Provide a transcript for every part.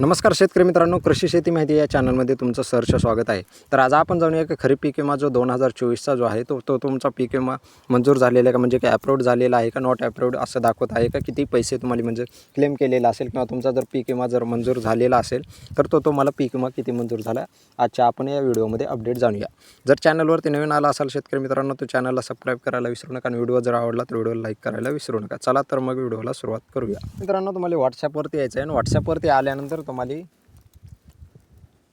नमस्कार शेतकरी मित्रांनो कृषी शेती माहिती या चॅनलमध्ये तुमचं सहर्ष स्वागत आहे. तर आज आपण जाणूया की खरीप पीक विमा जो दोन हजार चोवीसचा जो आहे तो तो तुमचा पीक विमा मंजूर झालेला आहे का? म्हणजे काय अप्रूव्ड झालेला आहे का? नॉट अप्रूव्ड असं दाखवत आहे का? किती पैसे तुम्हाला म्हणजे क्लेम केलेला असेल किंवा तुमचा जर पीक विमा जर मंजूर झालेला असेल तर तो तुम्हाला पीक विमा किती मंजूर झाला? आजच्या आपण या व्हिडिओमध्ये अपडेट जाणूया. जर चॅनलवरती नवीन आला असाल शेतकरी मित्रांनो तो चॅनलला सबस्क्राईब करायला विसरू नका आणि व्हिडिओ जर आवडला तर व्हिडिओला लाईक करायला विसरू नका. चला तर मग व्हिडिओला सुरुवात करूया. मित्रांनो तुम्हाला व्हॉट्सॲपवरती यायचं आहे आणि व्हॉट्सॲपवरती आल्यानंतर तुम्हाला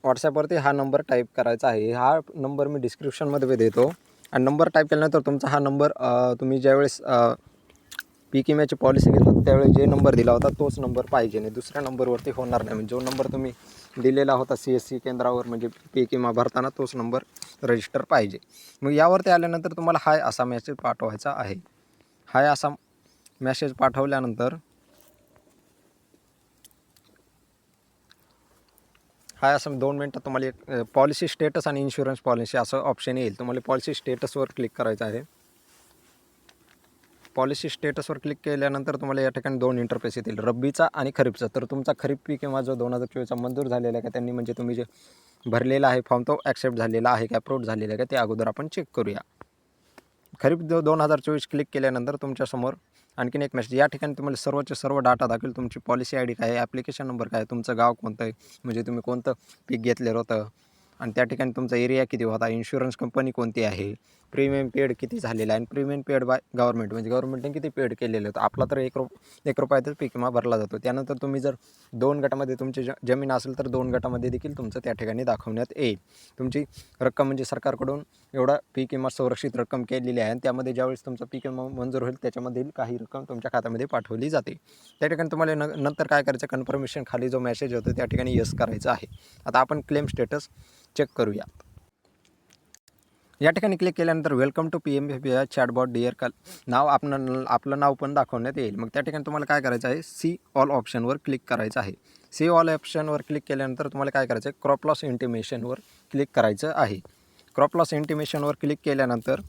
व्हॉट्सॲपवरती हा नंबर टाईप करायचा आहे. हा नंबर मी डिस्क्रिप्शनमध्ये देतो. आणि नंबर टाईप केल्यानंतर तुमचा हा नंबर तुम्ही ज्यावेळेस पीक विम्याची पॉलिसी घेतात त्यावेळेस जे नंबर दिला होता तोच नंबर पाहिजे. नाही दुसऱ्या नंबरवरती होणार नाही. म्हणजे जो नंबर तुम्ही दिलेला होता सी एस सी केंद्रावर म्हणजे पीक विमा भरताना तोच नंबर रजिस्टर पाहिजे. मग यावरती आल्यानंतर तुम्हाला हाय असा मेसेज पाठवायचा आहे. हाय असा मेसेज पाठवल्यानंतर हाय असं दोन मिनटात तुम्हाला एक पॉलिसी स्टेटस आणि इन्शुरन्स पॉलिसी असं ऑप्शन येईल. तुम्हाला पॉलिसी स्टेटसवर क्लिक करायचं आहे. पॉलिसी स्टेटसवर क्लिक केल्यानंतर तुम्हाला या ठिकाणी दोन इंटरफेस येतील. रब्बीचा आणि खरीपचा. तर तुमचा खरीप पीक किंवा जो दोन हजार चोवीसचा मंजूर झालेला आहे का त्यांनी म्हणजे तुम्ही जे भरलेला आहे फॉर्म तो ॲक्सेप्ट झालेला आहे का अप्रूव्ह झालेला आहे का ते अगोदर आपण चेक करूया. खरीप जो दोन हजार चोवीस क्लिक केल्यानंतर तुमच्यासमोर आणखीन एक मेसेज या ठिकाणी तुम्हाला सर्वचे सर्व डाटा दाखवेल. तुमची पॉलिसी आय डी काय आहे? ॲप्लिकेशन नंबर काय आहे? तुमचं गाव कोणतं आहे? म्हणजे तुम्ही कोणतं पीक घेतलेलं होतं? आणि त्या ठिकाणी तुमचा एरिया किती होता? इन्शुरन्स कंपनी कोणती आहे? प्रीमियम पेड किती झालेला आहे? आणि प्रीमियम पेड बाय गव्हर्नमेंट म्हणजे गव्हर्नमेंटने किती पेड केलेलं होतं? आपला तर एक रुप एक रुपयातच पीक विमा भरला जातो. त्यानंतर तुम्ही जर दोन गटामध्ये तुमची ज जमीन असेल तर दोन गटामध्ये देखील तुमचं त्या ठिकाणी दाखवण्यात येईल. तुमची रक्कम म्हणजे सरकारकडून एवढा पीक विमा संरक्षित रक्कम केलेली आहे आणि त्यामध्ये ज्यावेळेस तुमचा पीक विमा मंजूर होईल त्याच्यामधील काही रक्कम तुमच्या खात्यामध्ये पाठवली जाते. त्या ठिकाणी तुम्हाला न नंतर काय करायचं? कन्फर्मेशन खाली जो मेसेज होतो त्या ठिकाणी यस करायचं आहे. आता आपण क्लेम स्टेटस चेक करूया या ठिकाणी क्लिक केल्यानंतर welcome to P M P I chatbot dear कल नाव आपण आपलं नाव पण दाखवण्यात येईल. मग त्या ठिकाणी तुम्हाला काय करायचं आहे? सी ऑल ऑप्शनवर क्लिक करायचं आहे. सी ऑल ऑप्शनवर क्लिक केल्यानंतर तुम्हाला काय करायचं आहे? क्रॉप लॉस इंटिमेशनवर क्लिक करायचं आहे. क्रॉप लॉस इंटिमेशनवर क्लिक केल्यानंतर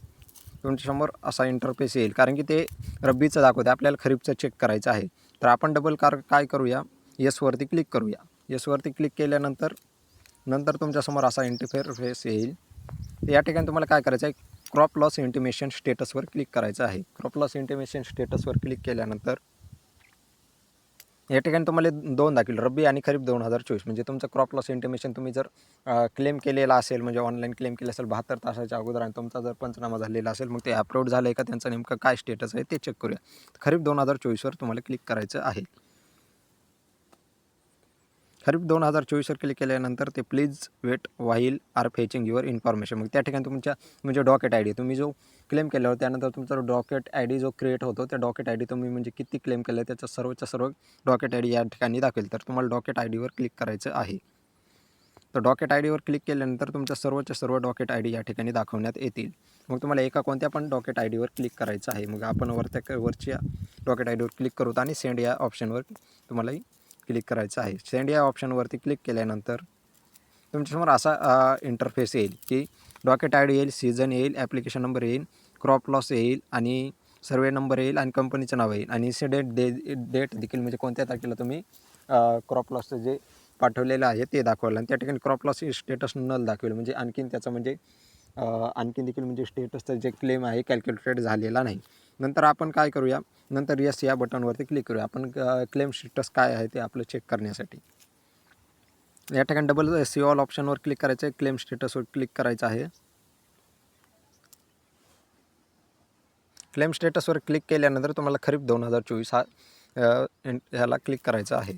तुमच्यासमोर असा इंटरफेस येईल. कारण की ते रब्बीचं दाखवते आपल्याला खरीपचं चेक करायचं आहे. तर आपण डबल कार काय करूया? येसवरती क्लिक करूया. येसवरती क्लिक केल्यानंतर नंतर तुमच्यासमोर असा इंटरफेस येईल. या ठिकाणी तुम्हाला काय करायचं आहे? क्रॉप लॉस इंटिमेशन स्टेटसवर क्लिक करायचं आहे. क्रॉप लॉस इंटिमेशन स्टेटसवर क्लिक केल्यानंतर या ठिकाणी तुम्हाला दोन दाखील रब्बी आणि खरीप दोन हजार चोवीस. म्हणजे तुमचं क्रॉप लॉस इंटिमेशन तुम्ही जर क्लेम केलेला असेल म्हणजे ऑनलाईन क्लेम केलं असेल बहात्तर तासाच्या अगोदर आणि तुमचा जर पंचनामा झालेला असेल मग ते अप्रूव्ड झालं आहे का त्यांचं नेमकं काय स्टेटस आहे ते चेक करूया. खरीप दोन हजार चोवीसवर तुम्हाला क्लिक करायचं आहे. खरीप दोन हजार चोवीसवर क्लिक केल्यानंतर ते please wait while are fetching your information मग त्या ठिकाणी तुमच्या म्हणजे डॉकेट आय डी तुम्ही जो क्लेम केल्यावर त्यानंतर तुमचा डॉकेट आय डी जो क्रिएट होतो त्या डॉकेट आय डी तुम्ही म्हणजे किती क्लेम केलं त्याचं सर्वच्या सर्व डॉकेट आय डी या ठिकाणी दाखवेल. तर तुम्हाला डॉकेट आय डीवर क्लिक करायचं आहे. तर डॉकेट आय डीवर क्लिक केल्यानंतर तुमच्या सर्वच्या सर्व डॉकेट आय डी या ठिकाणी दाखवण्यात येतील. मग तुम्हाला एका कोणत्या पण डॉकेट आय डीवर क्लिक करायचं आहे. मग आपण वरत्या वरच्या डॉकेट आय डीवर क्लिक करू आणि सेंड या ऑप्शनवर तुम्हाला क्लिक करायचं आहे. सेंड या ऑप्शनवरती क्लिक केल्यानंतर तुमच्यासमोर असा इंटरफेस येईल की डॉकेट आय डी येईल सीझन येईल ॲप्लिकेशन नंबर येईल क्रॉप लॉस येईल आणि सर्वे नंबर येईल आणि कंपनीचं नाव येईल. आणि इन्सिडेंट डे डेट देखील म्हणजे कोणत्या तारखेला तुम्ही क्रॉप लॉसचं जे पाठवलेलं आहे ते दाखवलं आणि त्या ठिकाणी क्रॉप लॉस स्टेटस नल दाखवेल. म्हणजे आणखीन त्याचं म्हणजे आणखी आणखीन देखील म्हणजे स्टेटसचं जे क्लेम आहे कॅल्क्युलेटेड झालेला नाही. नंतर आपण काय करूया? नंतर यस या बटनवरती क्लिक करूया. आपण क्लेम स्टेटस काय आहे ते आपलं चेक करण्यासाठी. या ठिकाणी डबल सी ऑल ऑप्शनवर क्लिक करायचं आहे. क्लेम स्टेटसवर क्लिक करायचं आहे. क्लेम स्टेटसवर क्लिक केल्यानंतर तुम्हाला खरीप दोन हजार चोवीस हा ह्याला क्लिक करायचं आहे.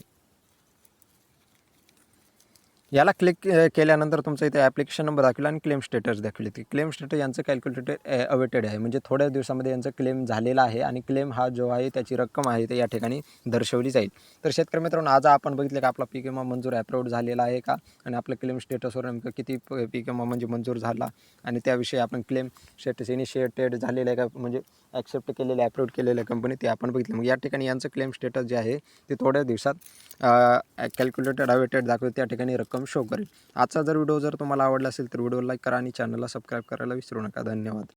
याला क्लिक केल्यानंतर तुमचं इथे ॲप्लिकेशन नंबर दाखवला आणि क्लेम स्टेटस दाखवले. ती क्लेम स्टेटस यांचं कॅल्क्युलेटेड अवेटेड आहे. म्हणजे थोड्याच दिवसामध्ये यांचं क्लेम झालेला आहे आणि क्लेम हा जो आहे त्याची रक्कम आहे ते या ठिकाणी दर्शवली जाईल. तर शेतकरी मित्रांनो आज आपण बघितलं की आपला पीक विमा मंजूर ॲप्रूव्ड झालेला आहे का? आणि आपलं क्लेम स्टेटसवर नेमकं किती पीक विमा म्हणजे मंजूर झाला? आणि त्याविषयी आपण क्लेम स्टेटस इनिशिएटेड झालेलं आहे का? म्हणजे ॲक्सेप्ट केलेलं ॲप्रूव्ड केलेलं कंपनी ते आपण बघितलं. मग या ठिकाणी यांचं क्लेम स्टेटस जे आहे ते थोड्या दिवसात कॅल्क्युलेटेड अवेटेड दाखवते त्या ठिकाणी रक्कम शो करेल. आजचा जर व्हिडिओ जर तुम्हाला आवडला असेल तर व्हिडिओ लाईक करा आणि चॅनलला सबस्क्राईब करायला विसरू नका. धन्यवाद.